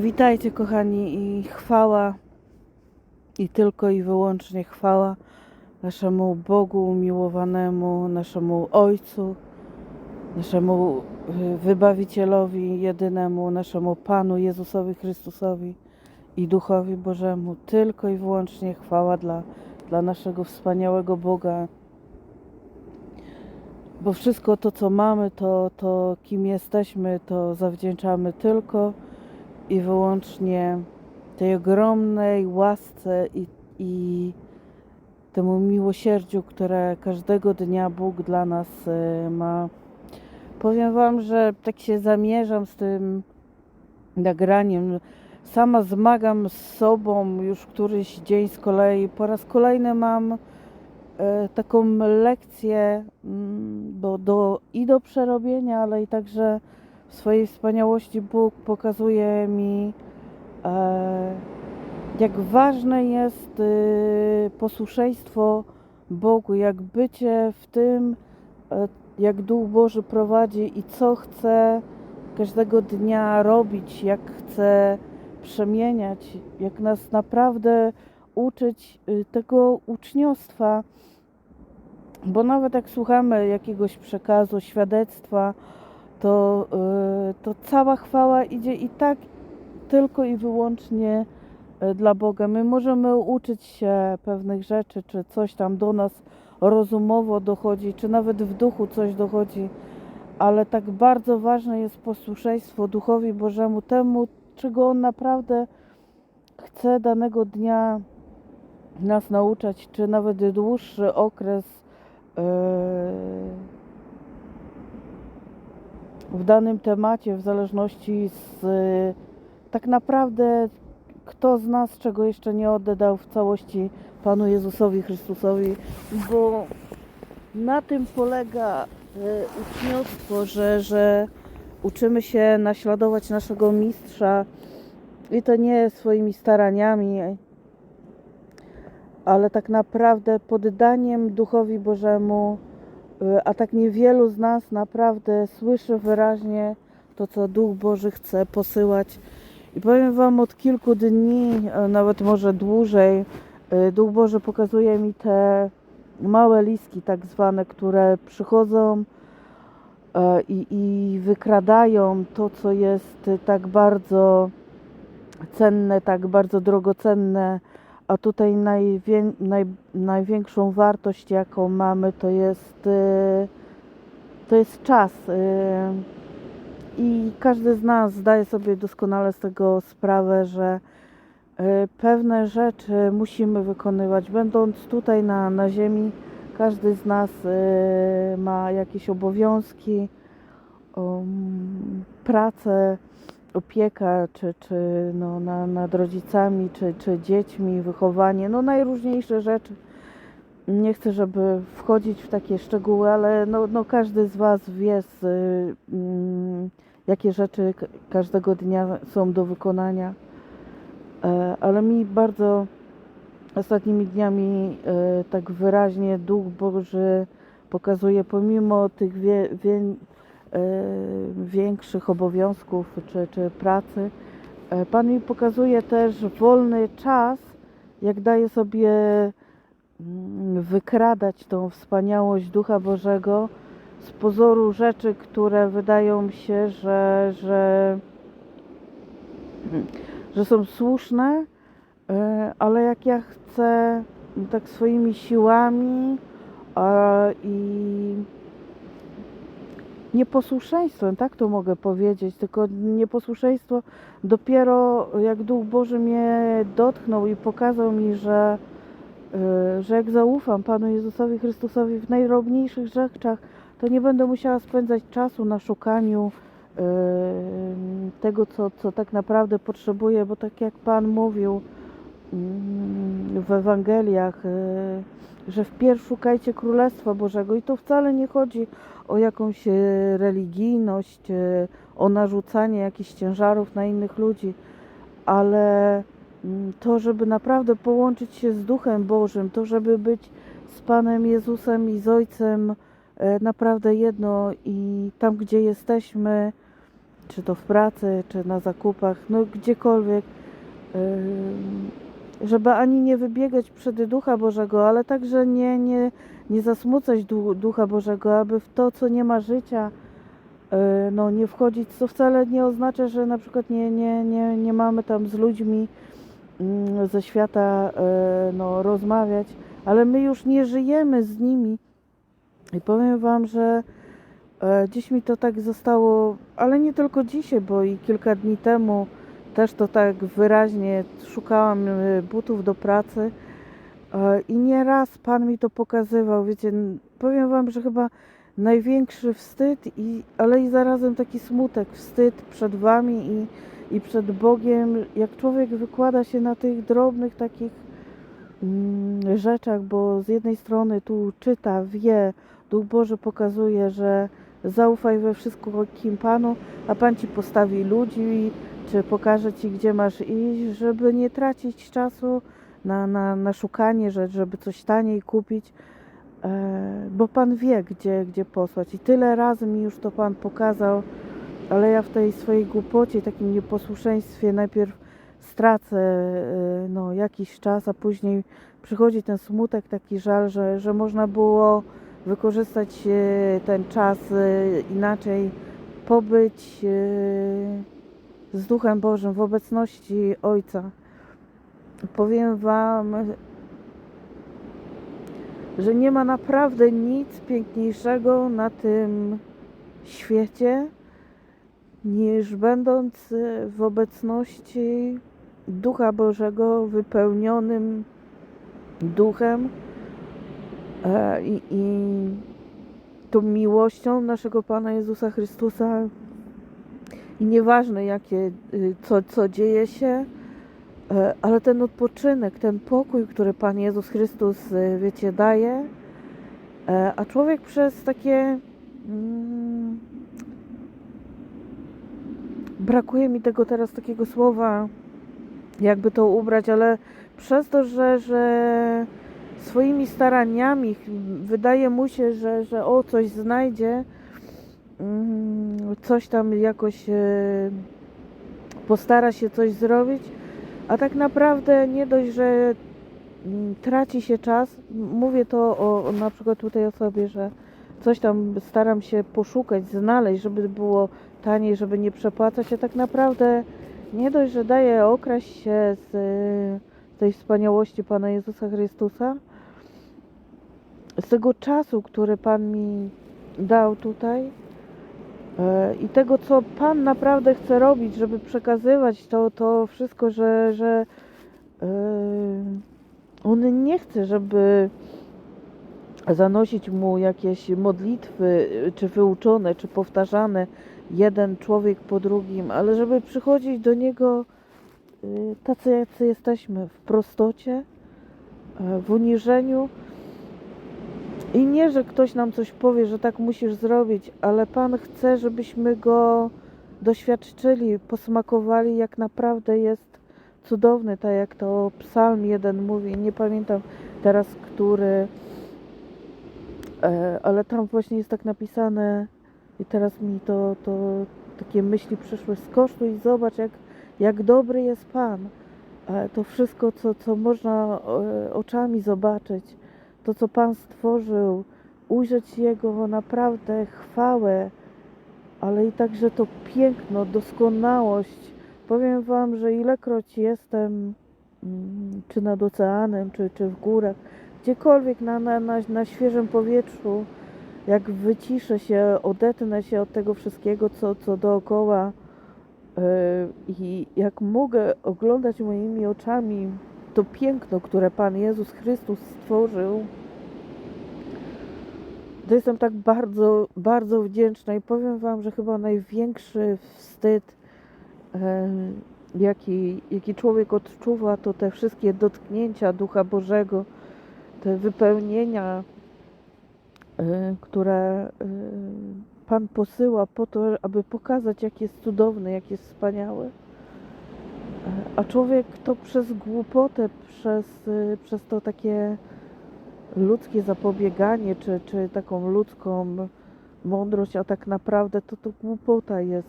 Witajcie kochani i chwała i tylko i wyłącznie chwała naszemu Bogu umiłowanemu, naszemu Ojcu, naszemu y, Wybawicielowi jedynemu, naszemu Panu Jezusowi Chrystusowi i Duchowi Bożemu. Tylko i wyłącznie chwała dla, dla naszego wspaniałego Boga. Bo wszystko to, co mamy, to, to kim jesteśmy, to zawdzięczamy tylko i wyłącznie tej ogromnej łasce i, i temu miłosierdziu, które każdego dnia Bóg dla nas e, ma. Powiem Wam, że tak się zamierzam z tym nagraniem. Sama zmagam z sobą już któryś dzień z kolei. Po raz kolejny mam e, taką lekcję, mm, bo do, i do przerobienia, ale i także w swojej wspaniałości Bóg pokazuje mi, e, jak ważne jest y, posłuszeństwo Bogu, jak bycie w tym, e, jak Duch Boży prowadzi i co chce każdego dnia robić, jak chce przemieniać, jak nas naprawdę uczyć y, tego uczniostwa. Bo nawet jak słuchamy jakiegoś przekazu, świadectwa, to, y, to cała chwała idzie i tak tylko i wyłącznie y, dla Boga. My możemy uczyć się pewnych rzeczy, czy coś tam do nas rozumowo dochodzi, czy nawet w duchu coś dochodzi, ale tak bardzo ważne jest posłuszeństwo Duchowi Bożemu, temu, czego On naprawdę chce danego dnia nas nauczać, czy nawet dłuższy okres. Yy, w danym temacie, w zależności z tak naprawdę kto z nas czego jeszcze nie oddał w całości Panu Jezusowi Chrystusowi, bo na tym polega e, uczniostwo, że, że uczymy się naśladować naszego mistrza i to nie swoimi staraniami, ale tak naprawdę poddaniem Duchowi Bożemu, Y, a tak niewielu z nas naprawdę słyszy wyraźnie to, co Duch Boży chce posyłać. I powiem Wam, od kilku dni, y, nawet może dłużej, y, Duch Boży pokazuje mi te małe listki, tak zwane, które przychodzą i, i wykradają to, co jest tak bardzo cenne, tak bardzo drogocenne a tutaj najwię, naj, największą wartość, jaką mamy, to jest, y, to jest czas. Y, I każdy z nas zdaje sobie doskonale z tego sprawę, że y, pewne rzeczy musimy wykonywać. Będąc tutaj na, na ziemi, każdy z nas ma jakieś obowiązki, um, pracę, opieka, czy, czy no, na, nad rodzicami, czy, czy dziećmi, wychowanie, no najróżniejsze rzeczy. Nie chcę, żeby wchodzić w takie szczegóły, ale no, no każdy z Was wie, z, mm, jakie rzeczy każdego dnia są do wykonania. E, ale mi bardzo ostatnimi dniami e, tak wyraźnie Duch Boży pokazuje, pomimo tych wie, wie, większych obowiązków czy, czy pracy. E, Pan mi pokazuje też wolny czas, jak daje sobie mm, wykradać tą wspaniałość Ducha Bożego z pozoru rzeczy, które wydają się, że, że, że są słuszne, e, ale jak ja chcę tak swoimi siłami i nieposłuszeństwem, tak to mogę powiedzieć, tylko nieposłuszeństwo dopiero jak Duch Boży mnie dotknął i pokazał mi, że, y, że jak zaufam Panu Jezusowi Chrystusowi w najdrobniejszych rzeczach, to nie będę musiała spędzać czasu na szukaniu y, tego, co, co tak naprawdę potrzebuję, bo tak jak Pan mówił mm, w Ewangeliach, y, że wpierw szukajcie Królestwa Bożego i to wcale nie chodzi o jakąś e, religijność, e, o narzucanie jakichś ciężarów na innych ludzi, ale mm, to, żeby naprawdę połączyć się z Duchem Bożym, to, żeby być z Panem Jezusem i z Ojcem e, naprawdę jedno i tam, gdzie jesteśmy, czy to w pracy, czy na zakupach, no gdziekolwiek, żeby ani nie wybiegać przed Ducha Bożego, ale także nie, nie, nie zasmucać Du- Ducha Bożego, aby w to, co nie ma życia, yy, no nie wchodzić, co wcale nie oznacza, że na przykład nie, nie, nie, nie mamy tam z ludźmi mm, ze świata yy, no, rozmawiać, ale my już nie żyjemy z nimi. I powiem Wam, że e, dziś mi to tak zostało, ale nie tylko dzisiaj, bo i kilka dni temu też to tak wyraźnie szukałam e, butów do pracy e, i nieraz Pan mi to pokazywał. Wiecie, powiem Wam, że chyba największy wstyd, i, ale i zarazem taki smutek, wstyd przed Wami i, i przed Bogiem, jak człowiek wykłada się na tych drobnych takich mm, rzeczach, bo z jednej strony tu czyta, wie, Duch Boży pokazuje, że zaufaj we wszystkim Panu, a Pan Ci postawi ludzi, czy pokaże Ci, gdzie masz iść, żeby nie tracić czasu na, na, na szukanie, że, żeby coś taniej kupić, e, bo Pan wie, gdzie, gdzie posłać. I tyle razy mi już to Pan pokazał, ale ja w tej swojej głupocie, takim nieposłuszeństwie najpierw stracę e, no, jakiś czas, a później przychodzi ten smutek, taki żal, że, że można było wykorzystać e, ten czas inaczej, pobyć z Duchem Bożym w obecności Ojca. Powiem Wam, że nie ma naprawdę nic piękniejszego na tym świecie, niż będąc w obecności Ducha Bożego wypełnionym Duchem e, i, i tą miłością naszego Pana Jezusa Chrystusa i nieważne jakie, y, co, co dzieje się, e, ale ten odpoczynek, ten pokój, który Pan Jezus Chrystus, y, wiecie, daje, e, a człowiek przez takie mm, brakuje mi tego teraz takiego słowa, jakby to ubrać, ale przez to, że, że swoimi staraniami wydaje mu się, że, że o coś znajdzie, mm, coś tam jakoś e, postara się coś zrobić, a tak naprawdę nie dość, że mm, traci się czas. Mówię to o, na przykład tutaj o sobie, że coś tam staram się poszukać, znaleźć, żeby było taniej, żeby nie przepłacać, a tak naprawdę nie dość, że daje okraść się z, z tej wspaniałości Pana Jezusa Chrystusa, z tego czasu, który Pan mi dał tutaj e, i tego, co Pan naprawdę chce robić, żeby przekazywać to, to wszystko, że, że e, On nie chce, żeby zanosić mu jakieś modlitwy, czy wyuczone, czy powtarzane, jeden człowiek po drugim, ale żeby przychodzić do Niego y, tacy, jacy jesteśmy, w prostocie, e, w uniżeniu. I nie, że ktoś nam coś powie, że tak musisz zrobić, ale Pan chce, żebyśmy Go doświadczyli, posmakowali, jak naprawdę jest cudowny, tak jak to Psalm jeden mówi, nie pamiętam teraz, który, e, ale tam właśnie jest tak napisane i teraz mi to, to takie myśli przyszły, skosztuj i zobacz, jak, jak dobry jest Pan. E, To wszystko, co, co można e, oczami zobaczyć, to, co Pan stworzył, ujrzeć Jego naprawdę chwałę, ale i także to piękno, doskonałość. Powiem Wam, że ilekroć jestem, mm, czy nad oceanem, czy, czy w górach, gdziekolwiek na, na, na, na świeżym powietrzu, jak wyciszę się, odetnę się od tego wszystkiego, co, co dookoła yy, i jak mogę oglądać moimi oczami to piękno, które Pan Jezus Chrystus stworzył, to jestem tak bardzo, bardzo wdzięczna i powiem Wam, że chyba największy wstyd, jaki, jaki człowiek odczuwa, to te wszystkie dotknięcia Ducha Bożego, te wypełnienia, które Pan posyła po to, aby pokazać, jak jest cudowny, jak jest wspaniały. A człowiek to przez głupotę, przez, y, przez to takie ludzkie zapobieganie, czy, czy taką ludzką mądrość, a tak naprawdę to to głupota jest.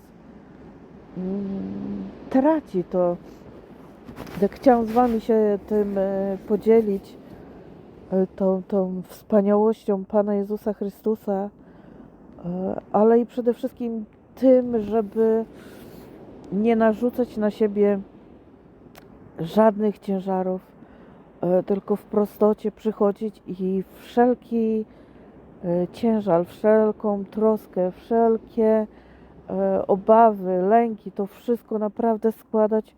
mm, traci to. Tak chciałam z Wami się tym e, podzielić, e, tą, tą wspaniałością Pana Jezusa Chrystusa, e, ale i przede wszystkim tym, żeby nie narzucać na siebie żadnych ciężarów, e, tylko w prostocie przychodzić i wszelki e, ciężar, wszelką troskę, wszelkie e, obawy, lęki, to wszystko naprawdę składać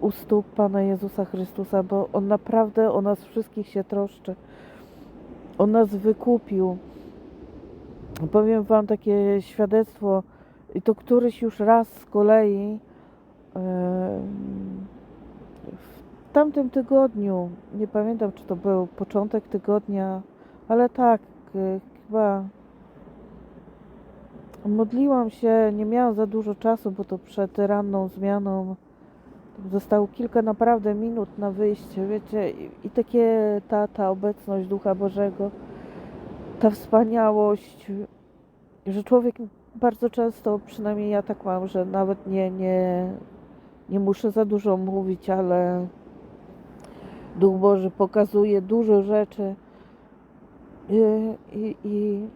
u stóp Pana Jezusa Chrystusa, bo On naprawdę o nas wszystkich się troszczy. On nas wykupił. Powiem Wam takie świadectwo, i to któryś już raz z kolei w tamtym tygodniu, nie pamiętam czy to był początek tygodnia, ale tak, e, chyba modliłam się, nie miałam za dużo czasu, bo to przed ranną zmianą zostało kilka naprawdę minut na wyjście, wiecie, i, i takie ta, ta obecność Ducha Bożego, ta wspaniałość, że człowiek bardzo często, przynajmniej ja tak mam, że nawet nie, nie, nie muszę za dużo mówić, ale Duch Boży pokazuje dużo rzeczy i, i, i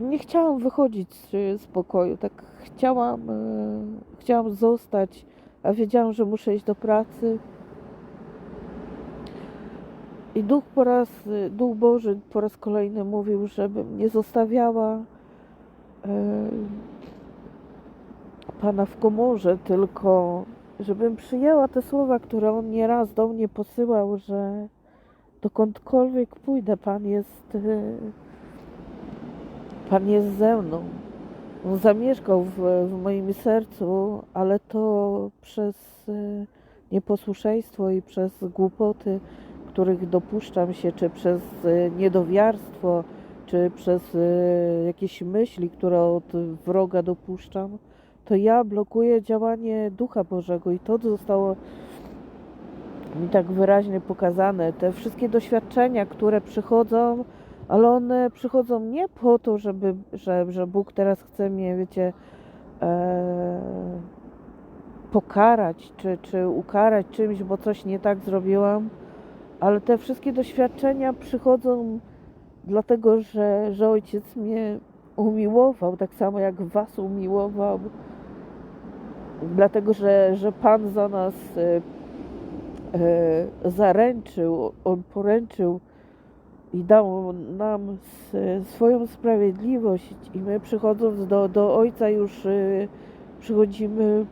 nie chciałam wychodzić z, z pokoju, tak chciałam, e, chciałam zostać, a wiedziałam, że muszę iść do pracy. I Duch po raz, Duch Boży po raz kolejny mówił, żebym nie zostawiała e, Pana w komorze, tylko żebym przyjęła te słowa, które On nieraz do mnie posyłał, że dokądkolwiek pójdę, Pan jest, e, Pan jest ze mną. On zamieszkał w, w moim sercu, ale to przez e, nieposłuszeństwo i przez głupoty, których dopuszczam się, czy przez e, niedowiarstwo, czy przez jakieś myśli, które od wroga dopuszczam, to ja blokuję działanie Ducha Bożego i to zostało mi tak wyraźnie pokazane. Te wszystkie doświadczenia, które przychodzą, ale one przychodzą nie po to, żeby, że, że Bóg teraz chce mnie, wiecie, e, pokarać, czy, czy ukarać czymś, bo coś nie tak zrobiłam, ale te wszystkie doświadczenia przychodzą dlatego, że, że Ojciec mnie umiłował, tak samo jak Was umiłował, dlatego, że, że Pan za nas e, e, zaręczył, On poręczył i dał nam swoją sprawiedliwość i my przychodząc do, do Ojca już y, przychodzimy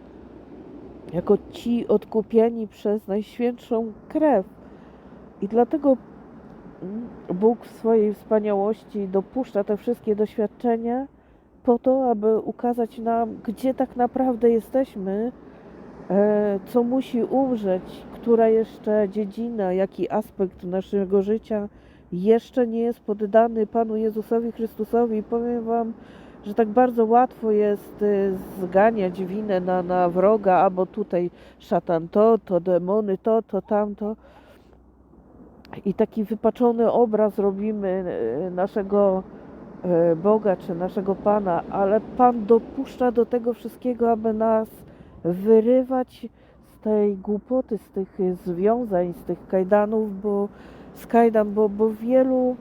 jako ci odkupieni przez Najświętszą krew. I dlatego mm, Bóg w swojej wspaniałości dopuszcza te wszystkie doświadczenia po to, aby ukazać nam, gdzie tak naprawdę jesteśmy, e, co musi umrzeć, która jeszcze dziedzina, jaki aspekt naszego życia jeszcze nie jest poddany Panu Jezusowi Chrystusowi. Powiem Wam, że tak bardzo łatwo jest y, zganiać winę na, na wroga, albo tutaj szatan to, to demony to, to tamto. I taki wypaczony obraz robimy y, naszego Boga czy naszego Pana, ale Pan dopuszcza do tego wszystkiego, aby nas wyrywać z tej głupoty, z tych związań, z tych kajdanów, bo z kajdan, bo, bo wielu,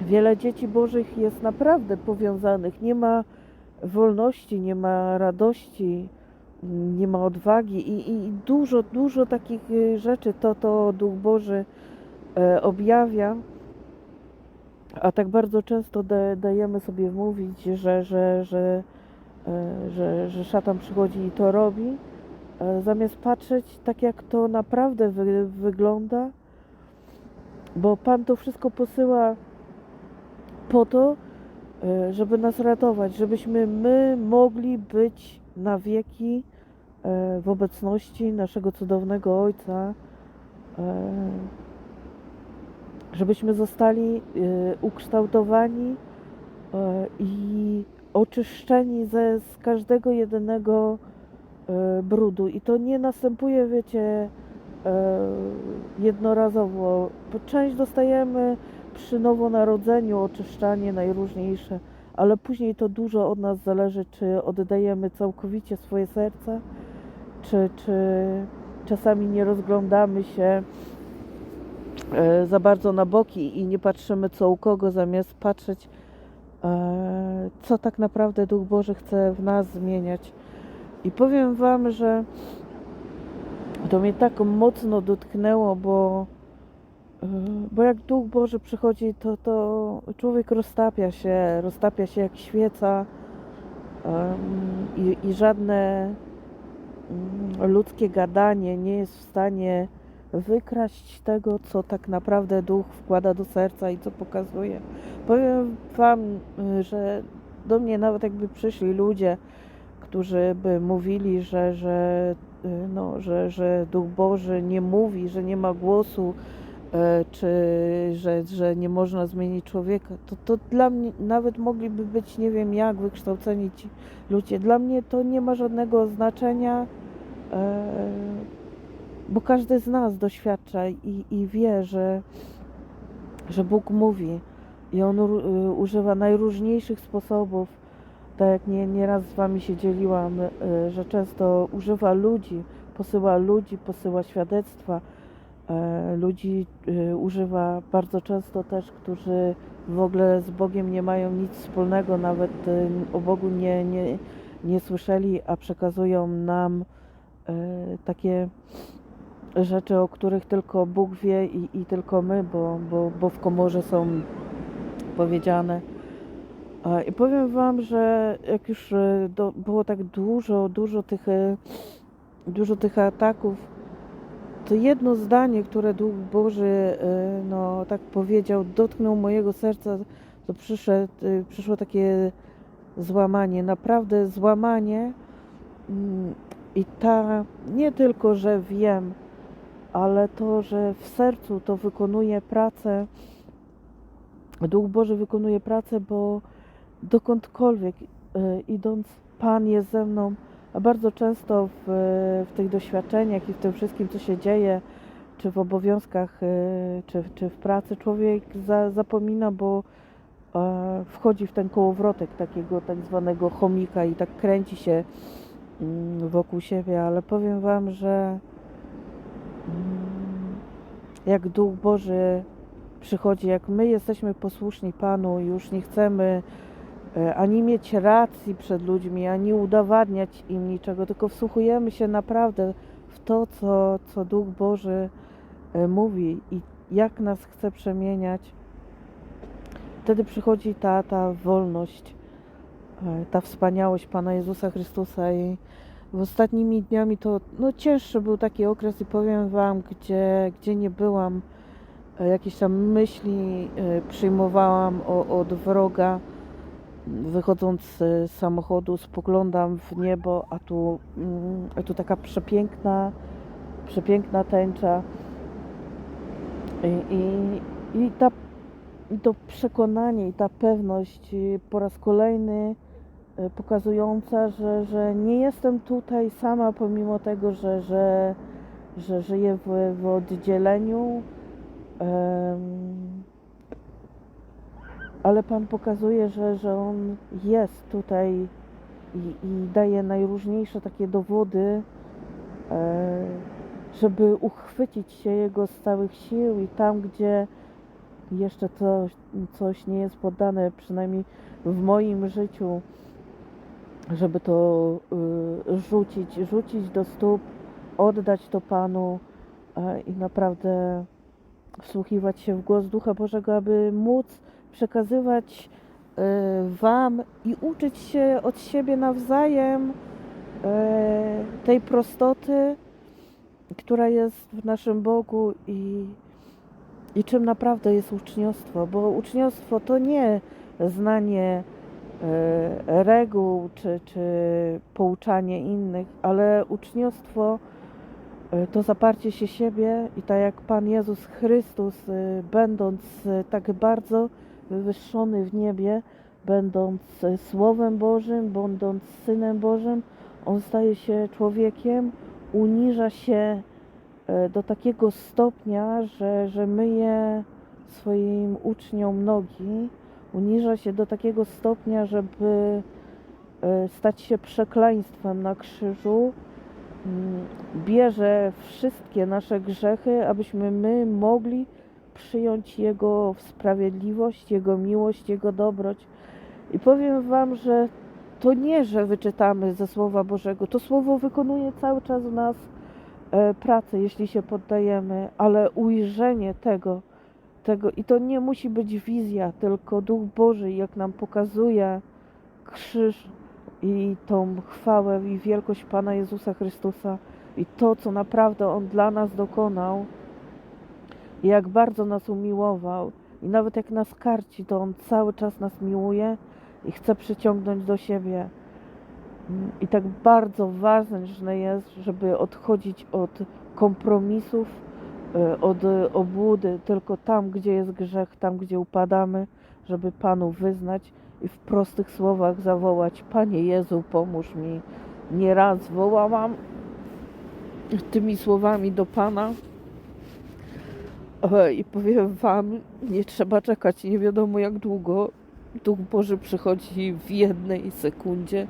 wiele dzieci Bożych jest naprawdę powiązanych. Nie ma wolności, nie ma radości, nie ma odwagi i, i dużo, dużo takich y, rzeczy to, to Duch Boży e, objawia. A tak bardzo często da, dajemy sobie mówić, że, że, że, e, że, że szatan przychodzi i to robi, e, zamiast patrzeć tak, jak to naprawdę wy, wygląda, bo Pan to wszystko posyła po to, e, żeby nas ratować, żebyśmy my mogli być na wieki w obecności naszego cudownego Ojca, żebyśmy zostali e, ukształtowani e, i oczyszczeni ze, z każdego jedynego e, brudu. I to nie następuje, wiecie, e, jednorazowo. Część dostajemy przy nowonarodzeniu, oczyszczanie najróżniejsze, ale później to dużo od nas zależy, czy oddajemy całkowicie swoje serce, czy, czy czasami nie rozglądamy się za bardzo na boki i nie patrzymy co u kogo, zamiast patrzeć, e, co tak naprawdę Duch Boży chce w nas zmieniać. I powiem Wam, że to mnie tak mocno dotknęło, bo, e, bo jak Duch Boży przychodzi, to, to człowiek roztapia się, roztapia się jak świeca i, i żadne mm, ludzkie gadanie nie jest w stanie wykraść tego, co tak naprawdę Duch wkłada do serca i co pokazuje. Powiem Wam, y, że do mnie nawet jakby przyszli ludzie, którzy by mówili, że, że, y, no, że, że Duch Boży nie mówi, że nie ma głosu, e, czy że, że nie można zmienić człowieka, to, to dla mnie nawet mogliby być nie wiem jak wykształceni ci ludzie. Dla mnie to nie ma żadnego znaczenia, e, bo każdy z nas doświadcza i, i wie, że, że Bóg mówi i On y, używa najróżniejszych sposobów. Tak jak nie, nieraz z Wami się dzieliłam, y, że często używa ludzi, posyła ludzi, posyła świadectwa. E, Ludzi y, używa bardzo często też, którzy w ogóle z Bogiem nie mają nic wspólnego, nawet o Bogu nie, nie, nie słyszeli, a przekazują nam takie rzeczy, o których tylko Bóg wie i, i tylko my, bo, bo, bo w komorze są powiedziane. I powiem Wam, że jak już e, do, było tak dużo, dużo tych, e, dużo tych ataków, to jedno zdanie, które Duch Boży e, no, tak powiedział, dotknął mojego serca, to przyszedł, przyszło takie złamanie, naprawdę złamanie. Mm, I ta, nie tylko, że wiem, ale to, że w sercu to wykonuje pracę, Duch Boży wykonuje pracę, bo dokądkolwiek e, idąc, Pan jest ze mną, a bardzo często w, w tych doświadczeniach i w tym wszystkim, co się dzieje, czy w obowiązkach, e, czy, czy w pracy, człowiek za, zapomina, bo e, wchodzi w ten kołowrotek takiego tak zwanego chomika i tak kręci się mm, wokół siebie, ale powiem Wam, że jak Duch Boży przychodzi, jak my jesteśmy posłuszni Panu, już nie chcemy e, ani mieć racji przed ludźmi, ani udowadniać im niczego, tylko wsłuchujemy się naprawdę w to, co, co Duch Boży e, mówi i jak nas chce przemieniać. Wtedy przychodzi ta, ta wolność, e, ta wspaniałość Pana Jezusa Chrystusa i w ostatnimi dniami to no, cięższy był taki okres i powiem Wam, gdzie, gdzie nie byłam, e, jakieś tam myśli e, przyjmowałam o, od wroga. Wychodząc z samochodu, spoglądam w niebo, a tu, mm, a tu taka przepiękna, przepiękna tęcza. I, i, i, ta, I to przekonanie, i ta pewność y, po raz kolejny pokazująca, że, że nie jestem tutaj sama, pomimo tego, że, że, że żyję w, w oddzieleniu. Ale Pan pokazuje, że, że On jest tutaj i, i daje najróżniejsze takie dowody, e, żeby uchwycić się Jego z całych sił i tam, gdzie jeszcze coś, coś nie jest poddane, przynajmniej w moim życiu, żeby to y, rzucić, rzucić do stóp, oddać to Panu e, i naprawdę wsłuchiwać się w głos Ducha Bożego, aby móc przekazywać y, Wam i uczyć się od siebie nawzajem e, tej prostoty, która jest w naszym Bogu i, i czym naprawdę jest uczniostwo, bo uczniostwo to nie znanie reguł czy, czy pouczanie innych, ale uczniostwo e, to zaparcie się siebie i tak jak Pan Jezus Chrystus, e, będąc tak bardzo wywyższony w niebie, będąc Słowem Bożym, będąc Synem Bożym, On staje się człowiekiem, uniża się do takiego stopnia, że, że myje swoim uczniom nogi, uniża się do takiego stopnia, żeby e, stać się przekleństwem na krzyżu. Mm, Bierze wszystkie nasze grzechy, abyśmy my mogli przyjąć Jego sprawiedliwość, Jego miłość, Jego dobroć. I powiem Wam, że to nie, że wyczytamy ze Słowa Bożego, to Słowo wykonuje cały czas w nas e, pracę, jeśli się poddajemy, ale ujrzenie tego, tego i to nie musi być wizja, tylko Duch Boży, jak nam pokazuje krzyż i tą chwałę i wielkość Pana Jezusa Chrystusa i to, co naprawdę On dla nas dokonał, jak bardzo nas umiłował i nawet jak nas karci, to On cały czas nas miłuje i chce przyciągnąć do siebie. Mm, I tak bardzo ważne jest, żeby odchodzić od kompromisów, od y, obłudy, tylko tam, gdzie jest grzech, tam, gdzie upadamy, żeby Panu wyznać i w prostych słowach zawołać: Panie Jezu, pomóż mi. Nieraz wołałam tymi słowami do Pana. E, I powiem Wam, nie trzeba czekać nie wiadomo jak długo. Duch Boży przychodzi w jednej sekundzie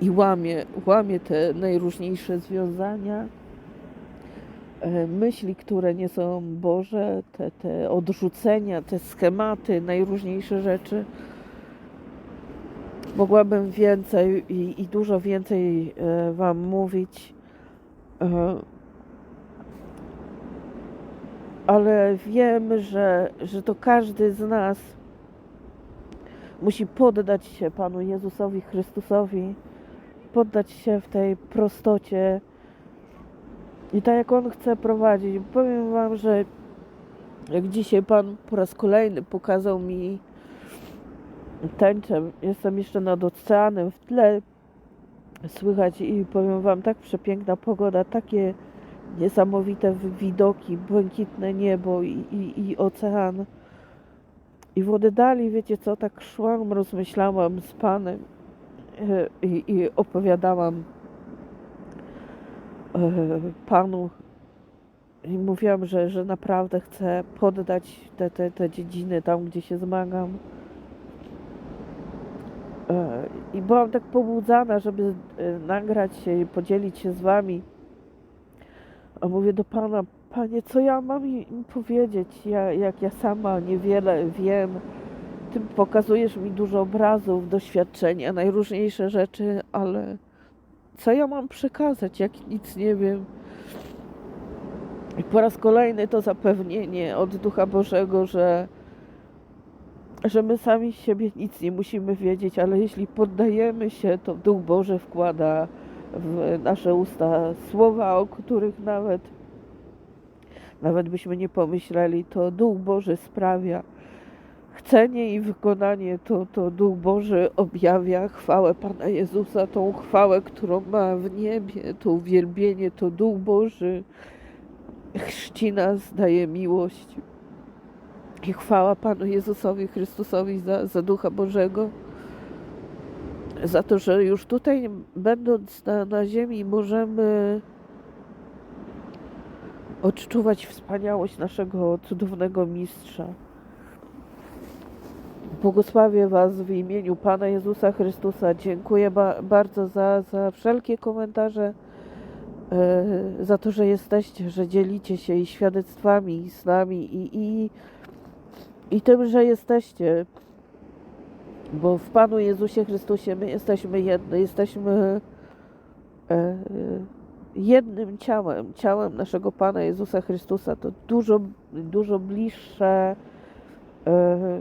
i łamie, łamie te najróżniejsze związania, e, myśli, które nie są Boże, te, te odrzucenia, te schematy, najróżniejsze rzeczy. Mogłabym więcej i, i dużo więcej e, Wam mówić. E, ale wiem, że, że to każdy z nas musi poddać się Panu Jezusowi Chrystusowi, poddać się w tej prostocie i tak jak On chce prowadzić. Powiem Wam, że jak dzisiaj Pan po raz kolejny pokazał mi tęczę, jestem jeszcze nad oceanem w tle, słychać i powiem Wam, tak przepiękna pogoda, takie niesamowite widoki, błękitne niebo i, i, i ocean. I w oddali, wiecie co, tak szłam, rozmyślałam z Panem e, i, i opowiadałam Panu i mówiłam, że, że naprawdę chcę poddać te, te, te dziedziny tam, gdzie się zmagam. E, I byłam tak pobudzana, żeby e, nagrać się i podzielić się z Wami. A mówię do Pana, Panie, co ja mam im powiedzieć, ja, jak ja sama niewiele wiem. Ty pokazujesz mi dużo obrazów, doświadczenia, najróżniejsze rzeczy, ale co ja mam przekazać, jak nic nie wiem? I po raz kolejny to zapewnienie od Ducha Bożego, że, że my sami z siebie nic nie musimy wiedzieć, ale jeśli poddajemy się, to Duch Boży wkłada w nasze usta słowa, o których nawet nawet byśmy nie pomyśleli, to Duch Boży sprawia. Chcenie i wykonanie to, to Duch Boży objawia chwałę Pana Jezusa, tą chwałę, którą ma w niebie, to uwielbienie, to Duch Boży chrzci nas, daje miłość. I chwała Panu Jezusowi Chrystusowi za, za Ducha Bożego za to, że już tutaj będąc na, na ziemi możemy odczuwać wspaniałość naszego cudownego mistrza. Błogosławię Was w imieniu Pana Jezusa Chrystusa. Dziękuję ba bardzo za, za wszelkie komentarze, e, za to, że jesteście, że dzielicie się i świadectwami z nami i, i, i tym, że jesteście bo w Panu Jezusie Chrystusie my jesteśmy jedno, jesteśmy e, jednym ciałem, ciałem naszego Pana Jezusa Chrystusa. To dużo, dużo bliższe e,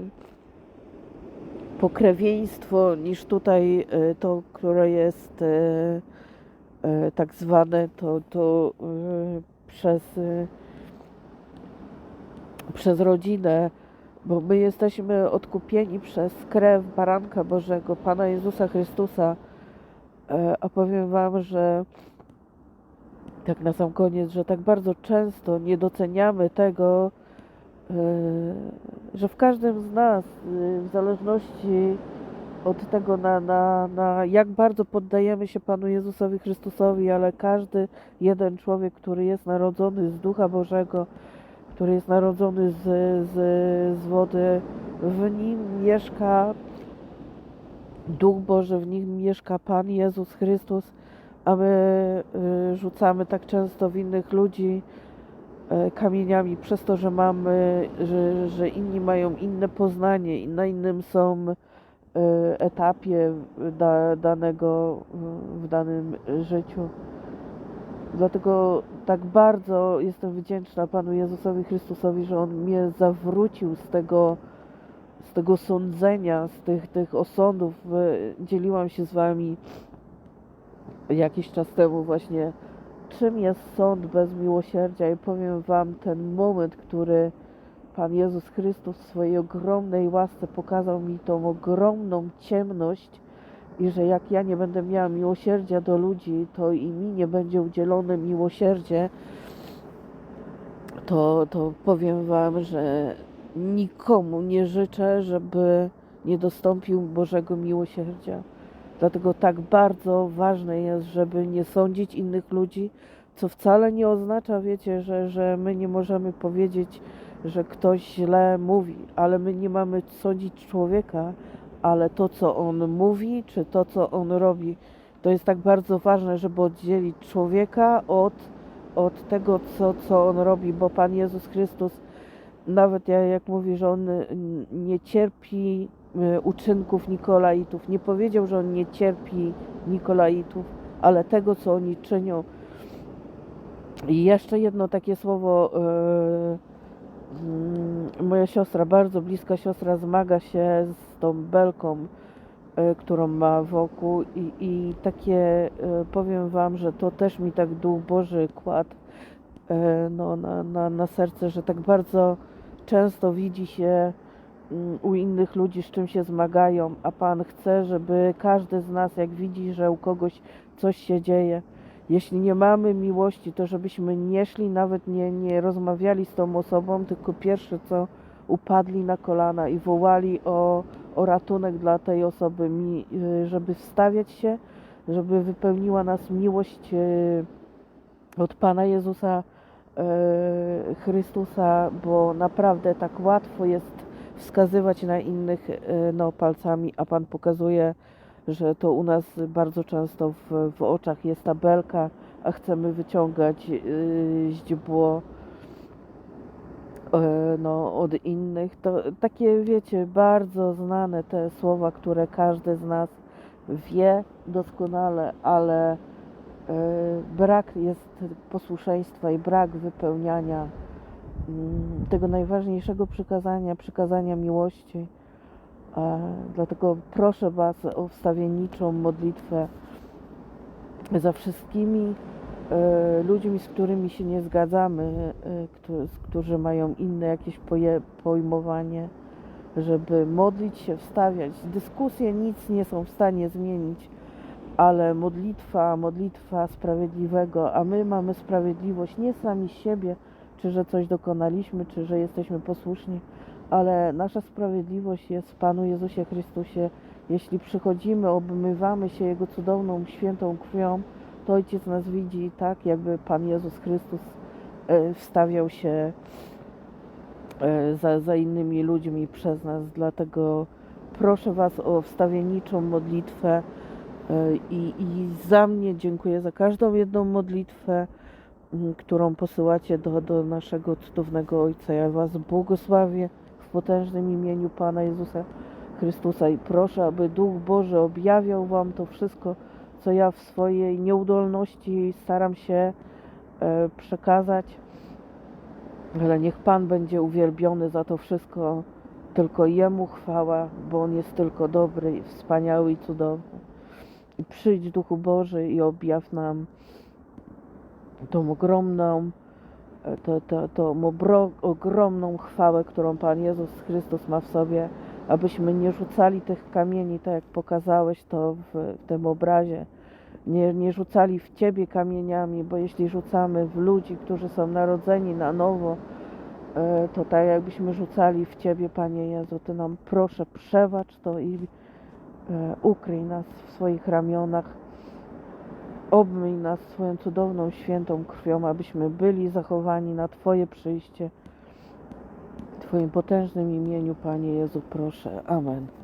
pokrewieństwo niż tutaj e, to, które jest tak zwane to, to przez, przez rodzinę bo my jesteśmy odkupieni przez krew Baranka Bożego, Pana Jezusa Chrystusa. E, a powiem Wam, że tak na sam koniec, że tak bardzo często nie doceniamy tego, e, że w każdym z nas, e, w zależności od tego, na, na, na jak bardzo poddajemy się Panu Jezusowi Chrystusowi, ale każdy jeden człowiek, który jest narodzony z Ducha Bożego, który jest narodzony z, z, z wody, w nim mieszka Duch Boży, w nim mieszka Pan Jezus Chrystus, a my y, rzucamy tak często w innych ludzi y, kamieniami przez to, że mamy, że, że inni mają inne poznanie i na innym są y, etapie da, danego w danym życiu. Dlatego tak bardzo jestem wdzięczna Panu Jezusowi Chrystusowi, że On mnie zawrócił z tego, z tego sądzenia, z tych, tych osądów. Y, Dzieliłam się z Wami jakiś czas temu właśnie, czym jest sąd bez miłosierdzia i powiem Wam ten moment, który Pan Jezus Chrystus w swojej ogromnej łasce pokazał mi tą ogromną ciemność i że jak ja nie będę miała miłosierdzia do ludzi, to i mi nie będzie udzielone miłosierdzie, to, to powiem Wam, że nikomu nie życzę, żeby nie dostąpił Bożego miłosierdzia. Dlatego tak bardzo ważne jest, żeby nie sądzić innych ludzi, co wcale nie oznacza, wiecie, że, że my nie możemy powiedzieć, że ktoś źle mówi, ale my nie mamy sądzić człowieka, ale to, co on mówi, czy to, co on robi, to jest tak bardzo ważne, żeby oddzielić człowieka od, od tego, co, co on robi, bo Pan Jezus Chrystus, nawet ja- jak mówi, że on nie cierpi uczynków Nikolaitów, nie powiedział, że on nie cierpi Nikolaitów, ale tego, co oni czynią. I jeszcze jedno takie słowo. y, Mm, Moja siostra, bardzo bliska siostra, zmaga się z tą belką, y, którą ma wokół, i, i takie y, powiem Wam, że to też mi tak Duch Boży kładł y, no, na, na, na serce, że tak bardzo często widzi się u innych ludzi, z czym się zmagają, a Pan chce, żeby każdy z nas, jak widzi, że u kogoś coś się dzieje, jeśli nie mamy miłości, to żebyśmy nie szli, nawet nie, nie rozmawiali z tą osobą, tylko pierwsze co upadli na kolana i wołali o, o ratunek dla tej osoby, y, żeby wstawiać się, żeby wypełniła nas miłość y, od Pana Jezusa y, Chrystusa, bo naprawdę tak łatwo jest wskazywać na innych y, no, palcami, a Pan pokazuje, że to u nas bardzo często w, w oczach jest tabelka, a chcemy wyciągać yy, źdźbło e, no, od innych. To takie, wiecie, bardzo znane te słowa, które każdy z nas wie doskonale, ale e, brak jest posłuszeństwa i brak wypełniania tego najważniejszego przykazania, przykazania miłości. E, Dlatego proszę Was o wstawienniczą modlitwę za wszystkimi e, ludźmi, z którymi się nie zgadzamy, e, którzy, mają inne jakieś pojmowanie, żeby modlić się, wstawiać. Dyskusje nic nie są w stanie zmienić, ale modlitwa, modlitwa sprawiedliwego, a my mamy sprawiedliwość nie sami siebie, czy że coś dokonaliśmy, czy że jesteśmy posłuszni, ale nasza sprawiedliwość jest w Panu Jezusie Chrystusie. Jeśli przychodzimy, obmywamy się Jego cudowną, świętą krwią, to Ojciec nas widzi tak, jakby Pan Jezus Chrystus e, wstawiał się e, za, za innymi ludźmi przez nas. Dlatego proszę Was o wstawienniczą modlitwę e, i, i za mnie dziękuję za każdą jedną modlitwę, którą posyłacie do, do naszego cudownego Ojca. Ja Was błogosławię w potężnym imieniu Pana Jezusa Chrystusa i proszę, aby Duch Boży objawiał Wam to wszystko, co ja w swojej nieudolności staram się e, przekazać. Ale niech Pan będzie uwielbiony za to wszystko, tylko Jemu chwała, bo On jest tylko dobry, wspaniały i cudowny. I przyjdź Duchu Boży i objaw nam tą ogromną, e, to, to, tą obro, ogromną chwałę, którą Pan Jezus Chrystus ma w sobie, abyśmy nie rzucali tych kamieni, tak jak pokazałeś to w, w tym obrazie. Nie, nie rzucali w Ciebie kamieniami, bo jeśli rzucamy w ludzi, którzy są narodzeni na nowo, e, to tak jakbyśmy rzucali w Ciebie, Panie Jezu, Ty nam proszę przewacz to i e, ukryj nas w swoich ramionach obmyj nas swoją cudowną, świętą krwią, abyśmy byli zachowani na Twoje przyjście. W Twoim potężnym imieniu, Panie Jezu, proszę. Amen.